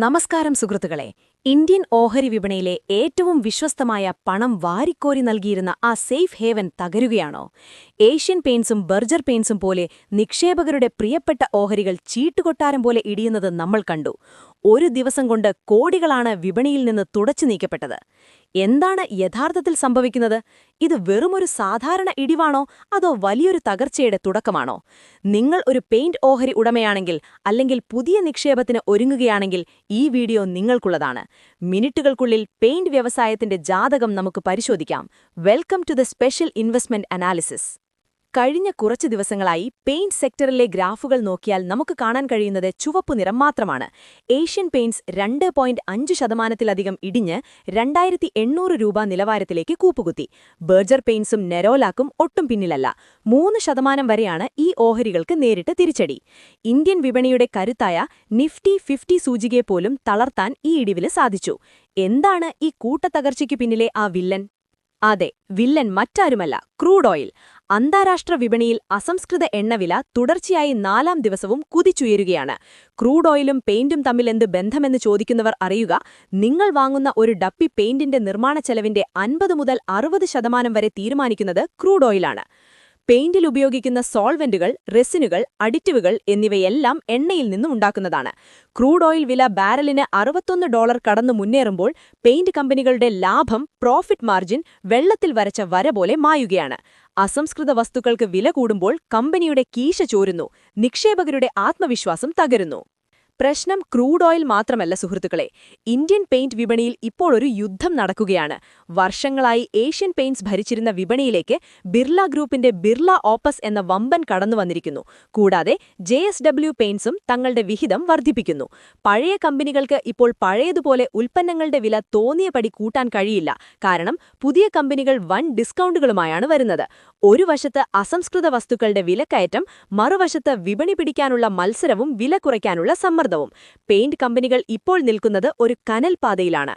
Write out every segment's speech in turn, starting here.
നമസ്കാരം സുഹൃത്തുക്കളെ. ഇന്ത്യൻ ഓഹരി വിപണിയിലെ ഏറ്റവും വിശ്വസ്തമായ പണം വാരിക്കോരി നൽകിയിരുന്ന ആ സേഫ് ഹേവൻ തകരുകയാണോ? ഏഷ്യൻ പെയിൻസും ബർജർ പെയിൻസും പോലെ നിക്ഷേപകരുടെ പ്രിയപ്പെട്ട ഓഹരികൾ ചീട്ടുകൊട്ടാരം പോലെ ഇടിയുന്നത് നമ്മൾ കണ്ടു. ഒരു ദിവസം കൊണ്ട് കോടികളാണ് വിപണിയിൽ നിന്ന് തുടച്ചു നീക്കപ്പെട്ടത്. എന്താണ് യഥാർത്ഥത്തിൽ സംഭവിക്കുന്നത്? ഇത് വെറുമൊരു സാധാരണ ഇടിവാണോ? അതോ വലിയൊരു തകർച്ചയുടെ തുടക്കമാണോ? നിങ്ങൾ ഒരു പെയിന്റ് ഓഹരി ഉടമയാണെങ്കിൽ അല്ലെങ്കിൽ പുതിയ നിക്ഷേപത്തിന് ഒരുങ്ങുകയാണെങ്കിൽ ഈ വീഡിയോ നിങ്ങൾക്കുള്ളതാണ്. മിനിറ്റുകൾക്കുള്ളിൽ പെയിന്റ് വ്യവസായത്തിന്റെ ജാതകം നമുക്ക് പരിശോധിക്കാം. Welcome to the special investment analysis. കഴിഞ്ഞ കുറച്ച് ദിവസങ്ങളായി പെയിന്റ് സെക്ടറിലെ ഗ്രാഫുകൾ നോക്കിയാൽ നമുക്ക് കാണാൻ കഴിയുന്നത് ചുവപ്പ് നിറം മാത്രമാണ്. ഏഷ്യൻ പെയിന്റ്സ് രണ്ട് പോയിന്റ് അഞ്ച് ശതമാനത്തിലധികം ഇടിഞ്ഞ് രണ്ടായിരത്തി എണ്ണൂറ് രൂപ നിലവാരത്തിലേക്ക് കൂപ്പുകുത്തി. ബർജർ പെയിന്റ്സും നെരോലാക്കും ഒട്ടും പിന്നിലല്ല. മൂന്ന് ശതമാനം വരെയാണ് ഈ ഓഹരികൾക്ക് നേരിട്ട് തിരിച്ചടി. ഇന്ത്യൻ വിപണിയുടെ കരുത്തായ നിഫ്റ്റി ഫിഫ്റ്റി സൂചികയെ പോലും തളർത്താൻ ഈ ഇടിവിൽ സാധിച്ചു. എന്താണ് ഈ കൂട്ടത്തകർച്ചയ്ക്ക് പിന്നിലെ ആ വില്ലൻ? അതെ വില്ലൻ മറ്റാരുമല്ല ക്രൂഡ് ഓയിൽ. അന്താരാഷ്ട്ര വിപണിയിൽ അസംസ്കൃത എണ്ണവില തുടർച്ചയായി നാലാം ദിവസവും കുതിച്ചുയരുകയാണ്. ക്രൂഡ് ഓയിലും പെയിന്റും തമ്മിൽ എന്ത് ബന്ധമെന്ന് ചോദിക്കുന്നവർ അറിയുക. നിങ്ങൾ വാങ്ങുന്ന ഒരു ഡപ്പി പെയിന്റിന്റെ നിർമ്മാണ ചെലവിന്റെ അൻപത് മുതൽ അറുപത് ശതമാനം വരെ തീരുമാനിക്കുന്നത് ക്രൂഡ് ഓയിലാണ്. പെയിന്റിൽ ഉപയോഗിക്കുന്ന സോൾവെന്റുകൾ റെസിനുകൾ അഡിറ്റീവുകൾ എന്നിവയെല്ലാം എണ്ണയിൽ നിന്നും ഉണ്ടാക്കുന്നതാണ്. ക്രൂഡ് ഓയിൽ വില ബാരലിന് അറുപത്തൊന്ന് ഡോളർ കടന്നു മുന്നേറുമ്പോൾ പെയിന്റ് കമ്പനികളുടെ ലാഭം പ്രോഫിറ്റ് മാർജിൻ വെള്ളത്തിൽ വരച്ച വര പോലെ മായുകയാണ്. അസംസ്കൃത വസ്തുക്കൾക്ക് വില കൂടുമ്പോൾ കമ്പനിയുടെ കീശ ചോരുന്നു. നിക്ഷേപകരുടെ ആത്മവിശ്വാസം തകരുന്നു. പ്രശ്നം ക്രൂഡ് ഓയിൽ മാത്രമല്ല സുഹൃത്തുക്കളെ. ഇന്ത്യൻ പെയിന്റ് വിപണിയിൽ ഇപ്പോൾ ഒരു യുദ്ധം നടക്കുകയാണ്. വർഷങ്ങളായി ഏഷ്യൻ പെയിന്റ്സ് ഭരിച്ചിരുന്ന വിപണിയിലേക്ക് ബിർല ഗ്രൂപ്പിന്റെ ബിർല ഓപ്പസ് എന്ന വമ്പൻ കടന്നു വന്നിരിക്കുന്നു. കൂടാതെ ജെ എസ് ഡബ്ല്യു പെയിന്റ്സും തങ്ങളുടെ വിഹിതം വർദ്ധിപ്പിക്കുന്നു. പഴയ കമ്പനികൾക്ക് ഇപ്പോൾ പഴയതുപോലെ ഉൽപ്പന്നങ്ങളുടെ വില തോന്നിയപടി കൂട്ടാൻ കഴിയില്ല. കാരണം പുതിയ കമ്പനികൾ വൻ ഡിസ്കൗണ്ടുകളുമായാണ് വരുന്നത്. ഒരു വശത്ത് അസംസ്കൃത വസ്തുക്കളുടെ വിലക്കയറ്റം മറുവശത്ത് വിപണി പിടിക്കാനുള്ള മത്സരവും വില കുറയ്ക്കാനുള്ള സമ്മർദ്ദവും. പെയിന്റ് കമ്പനികൾ ഇപ്പോൾ നിൽക്കുന്നത് ഒരു കനൽപാതയിലാണ്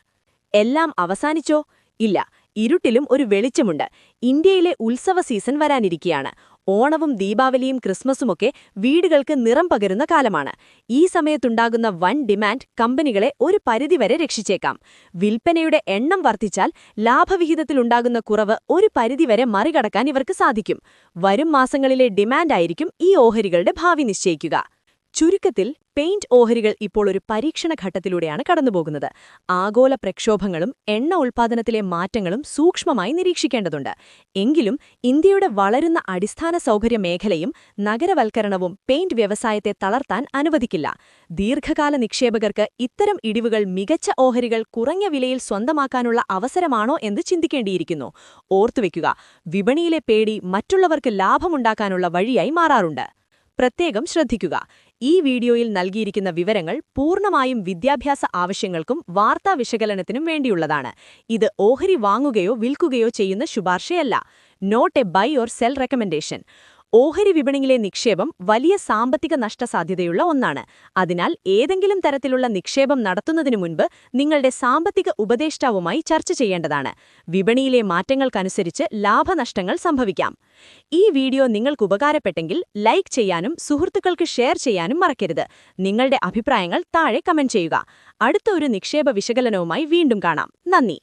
എല്ലാം അവസാനിച്ചോ? ഇല്ല ഇരുട്ടിലും ഒരു വെളിച്ചമുണ്ട്. ഇന്ത്യയിലെ ഉത്സവ സീസൺ വരാനിരിക്കുകയാണ് ഓണവും ദീപാവലിയും ക്രിസ്മസുമൊക്കെ വീടുകൾക്ക് നിറം പകരുന്ന കാലമാണ്. ഈ സമയത്തുണ്ടാകുന്ന വൻ ഡിമാൻഡ് കമ്പനികളെ ഒരു പരിധിവരെ രക്ഷിച്ചേക്കാം. വിൽപ്പനയുടെ എണ്ണം വർദ്ധിച്ചാൽ ലാഭവിഹിതത്തിലുണ്ടാകുന്ന കുറവ് ഒരു പരിധിവരെ മറികടക്കാൻ ഇവർക്ക് സാധിക്കും. വരും മാസങ്ങളിലെ ഡിമാൻഡായിരിക്കും ഈ ഓഹരികളുടെ ഭാവി നിശ്ചയിക്കുക. ചുരുക്കത്തിൽ പെയിന്റ് ഓഹരികൾ ഇപ്പോൾ ഒരു പരീക്ഷണ ഘട്ടത്തിലൂടെയാണ് കടന്നുപോകുന്നത്. ആഗോള പ്രക്ഷോഭങ്ങളും എണ്ണ ഉൽപ്പാദനത്തിലെ മാറ്റങ്ങളും സൂക്ഷ്മമായി നിരീക്ഷിക്കേണ്ടതുണ്ട്. എങ്കിലും ഇന്ത്യയുടെ വളരുന്ന അടിസ്ഥാന സൗകര്യ മേഖലയും നഗരവൽക്കരണവും പെയിന്റ് വ്യവസായത്തെ തളർത്താൻ അനുവദിക്കില്ല. ദീർഘകാല നിക്ഷേപകർക്ക് ഇത്തരം ഇടിവുകൾ മികച്ച ഓഹരികൾ കുറഞ്ഞ വിലയിൽ സ്വന്തമാക്കാനുള്ള അവസരമാണോ എന്ന് ചിന്തിക്കേണ്ടിയിരിക്കുന്നു. ഓർത്തുവെക്കുക വിപണിയിലെ പേടി മറ്റുള്ളവർക്ക് ലാഭമുണ്ടാക്കാനുള്ള വഴിയായി മാറാറുണ്ട്. പ്രത്യേകം ശ്രദ്ധിക്കുക ഈ വീഡിയോയിൽ നൽകിയിരിക്കുന്ന വിവരങ്ങൾ പൂർണമായും വിദ്യാഭ്യാസ ആവശ്യങ്ങൾക്കും വാർത്താ വിശകലനത്തിനും വേണ്ടിയുള്ളതാണ്. ഇത് ഓഹരി വാങ്ങുകയോ വിൽക്കുകയോ ചെയ്യുന്ന ശുപാർശയല്ല. Not a buy or sell recommendation ഓഹരി വിപണിയിലെ നിക്ഷേപം വലിയ സാമ്പത്തിക നഷ്ടസാധ്യതയുള്ള ഒന്നാണ്. അതിനാൽ ഏതെങ്കിലും തരത്തിലുള്ള നിക്ഷേപം നടത്തുന്നതിനു മുൻപ് നിങ്ങളുടെ സാമ്പത്തിക ഉപദേഷ്ടാവുമായി ചർച്ച ചെയ്യേണ്ടതാണ്. വിപണിയിലെ മാറ്റങ്ങൾക്കനുസരിച്ച് ലാഭനഷ്ടങ്ങൾ സംഭവിക്കാം. ഈ വീഡിയോ നിങ്ങൾക്ക് ഉപകാരപ്പെട്ടെങ്കിൽ ലൈക്ക് ചെയ്യാനും സുഹൃത്തുക്കൾക്ക് ഷെയർ ചെയ്യാനും മറക്കരുത്. നിങ്ങളുടെ അഭിപ്രായങ്ങൾ താഴെ കമന്റ് ചെയ്യുക. അടുത്ത ഒരു നിക്ഷേപ വിശകലനവുമായി വീണ്ടും കാണാം. നന്ദി.